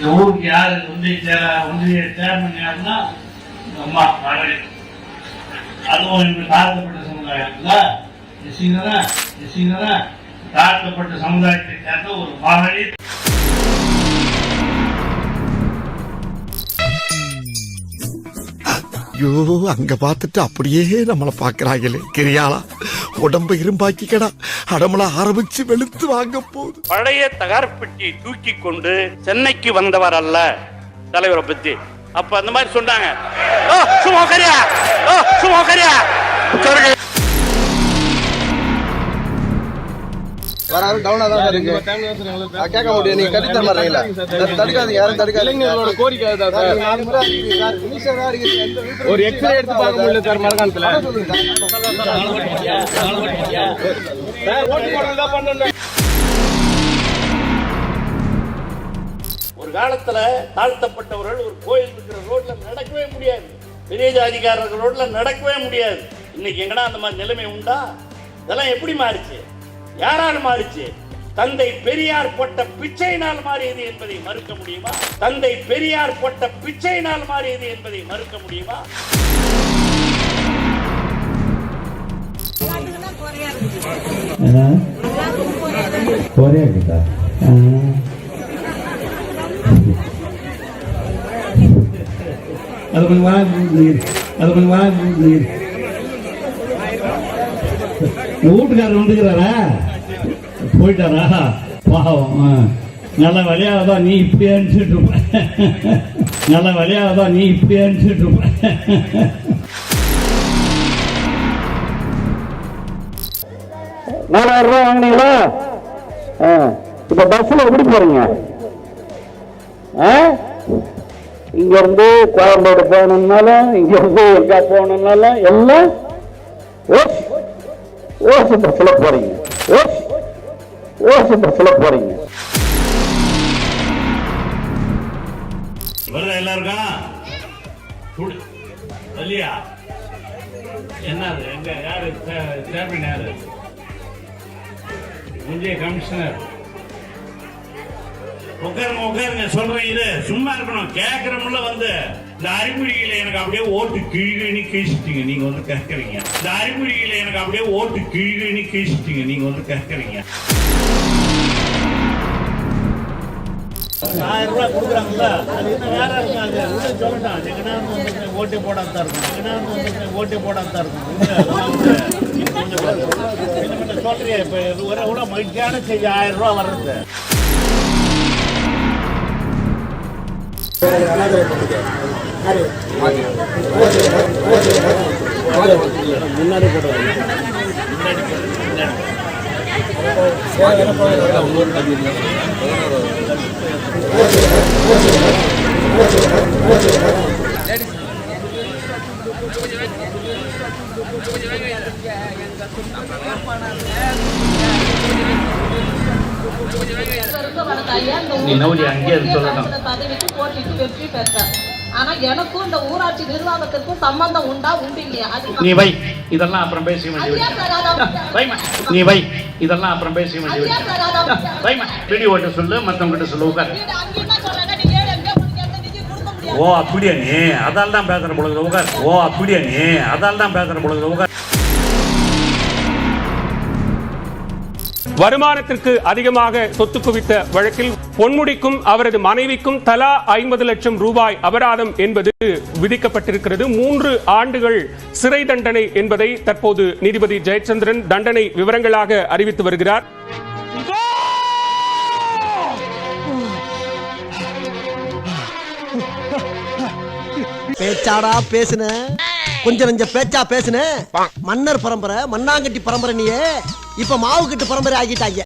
இந்த ஊருக்கு யார் ஒன்றிய சேர ஒன்றிய சேர்மன் யாருன்னா எங்க அம்மா மகள் அதுவும் இன்று தாழ்த்தப்பட்ட சமுதாயத்தில் எஸ்சிங்கரா எஸ்சிங்கரா தாழ்த்தப்பட்ட சமுதாயத்தை சேர்ந்த ஒரு மகளிர் ஐயோ அங்க பார்த்துட்டு அப்படியே நம்மளை பார்க்குறாங்களே கிரியாளா உடம்ப இரும்பாக்கிக்கடா. அடமள ஆரம்பிச்சு வெளுத்து வாங்க போகுது பழைய தகரப்பெட்டியை தூக்கி கொண்டு சென்னைக்கு வந்தவர் அல்ல தலைவரை பத்தி. அப்ப அந்த மாதிரி சொன்னாங்க. ஓ சும்மா உக்காரியா ஓ சும்மா உக்காரியா தான் இருக்கு. நான் கேட்க முடியும். நீங்க கட்டி தர மாட்டீங்களா தடுக்காதீங்க யாரும் தடுக்காதீங்க இளைஞர்களோட கோரிக்கை அதுதான் சார். ஒரு எக்ஸ்ரே எடுத்து பார்க்க முடியல சார் மரகாணத்துல ஒரு காலத்துல தாழ்த்தப்பட்டவர்கள் ஒரு கோயில் இருக்கிற ரோட்ல நடக்கவே முடியாது. பெரிய ஜாதிக்காரர்கள் ரோட்ல நடக்கவே முடியாது. இன்னைக்கு எங்கடா அந்த மாதிரி நிலைமை உண்டா? இதெல்லாம் எப்படி மாறிச்சு? யாரால் மாறிச்சு? தந்தை பெரியார் போட்ட பிச்சையினால் மாறியது என்பதை மறுக்க முடியுமா? தந்தை பெரியார் போட்ட பிச்சையினால் மாறியது என்பதை மறுக்க முடியுமா? இருக்குதா அது கொஞ்சம் வாங்க அது கொஞ்சம் வாங்க வீட்டுக்காரர் வந்துக்கிறாரா? போயிட்டாரா? பாவம். ஆ. நல்ல வழியாவதா நீ இப்படி அனுப்பிச்சுட்டு இருப்ப. நல்ல வழியாவதா நீ இப்படி அனுப்பிச்சுட்டு இருப்ப. நாலாயிரம் ரூபா வாங்கினீங்களா? இப்ப பஸ்ல எப்படி போறீங்க? இங்க இருந்து கோயம்பேடு போகணும்னாலும் இங்க இருந்து எங்க போகணும்னாலும் எல்லாம் ஓசத்தை சொல்ல போறீங்க. ஓசத்தை சொல்ல போறீங்க. வருதா எல்லாருக்கும் இல்லையா என்னது எங்க யாரு சே- சேர்மன் யாரு? முந்தைய கமிஷனர். உட்காருங்க உட்காருங்க சொல்றேன் இது. சும்மா இருக்கணும். கேட்கறமுள்ள வந்து இந்த அறிகுறிகளை எனக்கு அப்படியே ஓட்டு கிழிகணி கிழிச்சிட்டீங்க நீங்க வந்து கேட்கறீங்க இந்த அறிகுறிகளை எனக்கு அப்படியே ஓட்டு கிழிகணி கிழிச்சிட்டீங்க நீங்க வந்து கேட்கறீங்க ஆயிரம் ரூபாய் கொடுக்குறாங்கல்ல? அது இன்னும் வேற இருக்காது உள்ள சொல்லட்டும். ஜெகநாதன் ஓட்டு போடாம தான் இருக்கும் ஜெகநாதன் வந்து ஓட்டு போடாம தான் இருக்கும் கொஞ்சம் சொல்றியா. ஒரு எவ்வளோ மகிழ்ச்சியான செய்தி. ஆயிரம் ரூபாய் வர்றது. முன்னாடி போடுவாங்க நீ நவுரி அங்கேயே சொல்லணும் பதவிக்கு போட்டிட்டு வெற்றி பெற்றார். ஆனா எனக்கும் இந்த ஊராட்சி நிர்வாகத்திற்கும் சம்பந்தம் உண்டா உண்டு இல்லையா? நீ வை. இதெல்லாம் அப்புறம் பேச நீ வை. இதெல்லாம் அப்புறம் பேச வீடியோ ஓட்ட சொல்லு மத்தவங்க கிட்ட சொல்லு உட்கார். ஓ அப்படியா நீ? அதால் தான் பேசுற பொழுது உட்கார். ஓ அப்படியா நீ? அதால் தான் பேசுற பொழுது உட்கார். வருமானத்திற்கு அதிகமாக சொத்து குவித்த வழக்கில் பொன்முடிக்கும் அவரது மனைவிக்கும் தலா ஐம்பது லட்சம் ரூபாய் அபராதம் என்பது விதிக்கப்பட்டிருக்கிறது. மூன்று ஆண்டுகள் சிறை தண்டனை என்பதை தற்போது நீதிபதி ஜெயச்சந்திரன் தண்டனை விவரங்களாக அறிவித்து வருகிறார். பேச்சாடா பேசுன. கொஞ்சம் நெஞ்ச பேச்சா பேசுன. மன்னர் பரம்பரை மண்ணாங்கட்டி பரம்பரை நீயே. இப்ப மாவு கட்டு பரம்பரை ஆகிட்டாங்க.